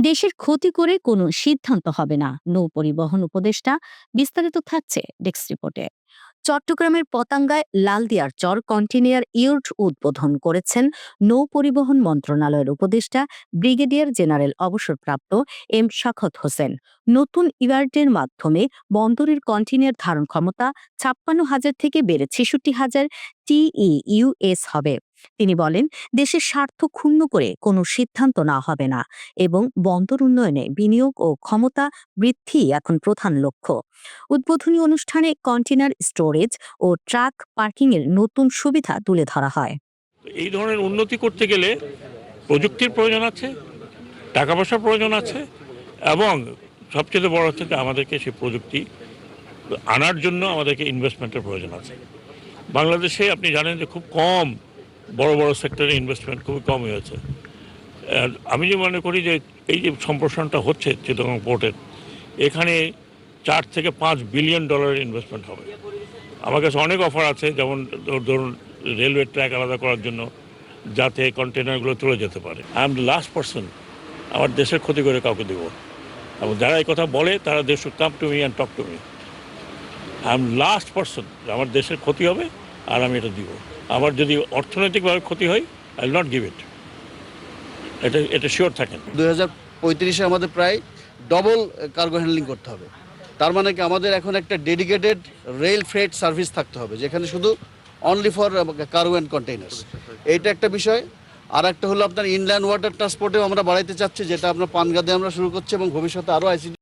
দেশের ক্ষতি করে কোনো সিদ্ধান্ত হবে না। নৌ পরিবহন উপদেষ্টা বিস্তারিত থাকছে ডেস্ক রিপোর্টে। চট্টগ্রামের পতাঙ্গায় লালদিয়ার চর কন্টিনিয়ার ইউর্ট উদ্বোধন করেছেন নৌ পরিবহন মন্ত্রণালয়ের উপদেষ্টা ব্রিগেডিয়ার জেনারেল অবসরপ্রাপ্ত এম শাখত হোসেন। নতুন ইভার্টের মাধ্যমে বন্দরের কন্টিনিয়ার ধারণ ক্ষমতা ছাপ্পান্ন হাজার থেকে বেড়ে ছেষট্টি হাজার টিইউএস হবে। তিনি বলেন, দেশের স্বার্থ ক্ষুণ্ণ করে কোনো সিদ্ধান্ত না হবে না এবং বন্দর উন্নয়নে বিনিয়োগ ও ক্ষমতা বৃদ্ধি এখন প্রধান লক্ষ্য। উদ্বোধনী অনুষ্ঠানে কন্টেনার স্টোরেজ ও ট্রাক পার্কিং এর নতুন সুবিধা তুলে ধরা হয়। এই ধরনের উন্নতি করতে গেলে প্রযুক্তির প্রয়োজন আছে টাকা পয়সার প্রয়োজন আছে এবং সবচেয়ে বড় হচ্ছে যে আমাদেরকে সেই প্রযুক্তি আনার জন্য আমাদেরকে ইনভেস্টমেন্টের প্রয়োজন আছে। বাংলাদেশে আপনি জানেন যে খুব কম বড় বড় সেক্টরে ইনভেস্টমেন্ট খুবই কম হয়েছে। আমি যে মনে করি যে এই যে সম্প্রসারণটা হচ্ছে চিটাগং পোর্টের এখানে চার থেকে পাঁচ বিলিয়ন ডলারের ইনভেস্টমেন্ট হবে। আমার কাছে অনেক অফার আছে, যেমন ধর- ধরুন রেলওয়ে ট্র্যাক আলাদা করার জন্য, যাতে কন্টেনারগুলো চলে যেতে পারে। I am the last person আমার দেশের ক্ষতি করে কাউকে দেবো। এবং যারা এই কথা বলে, তারা দেশ come to me and talk to me I am last person আমার দেশের ক্ষতি হবে, আর আমি এটা দিব। আমার যদি অর্থনৈতিকভাবে ক্ষতি হয় আই নট গিভ ইট এটা এটা শিওর থাকেন। দুই হাজার পঁয়ত্রিশে আমাদের প্রায় ডবল কার্গো হ্যান্ডলিং করতে হবে। তার মানে কি আমাদের এখন একটা ডেডিকেটেড রেল ফ্রেট সার্ভিস থাকতে হবে, যেখানে শুধু only for cargo and containers এইটা একটা বিষয়। আর একটা হলো আপনার ইনল্যান্ড ওয়াটার ট্রান্সপোর্টেও আমরা বাড়াইতে চাচ্ছি, যেটা আপনার পানগাদে আমরা শুরু করছি এবং ভবিষ্যতে আরও আইসিডি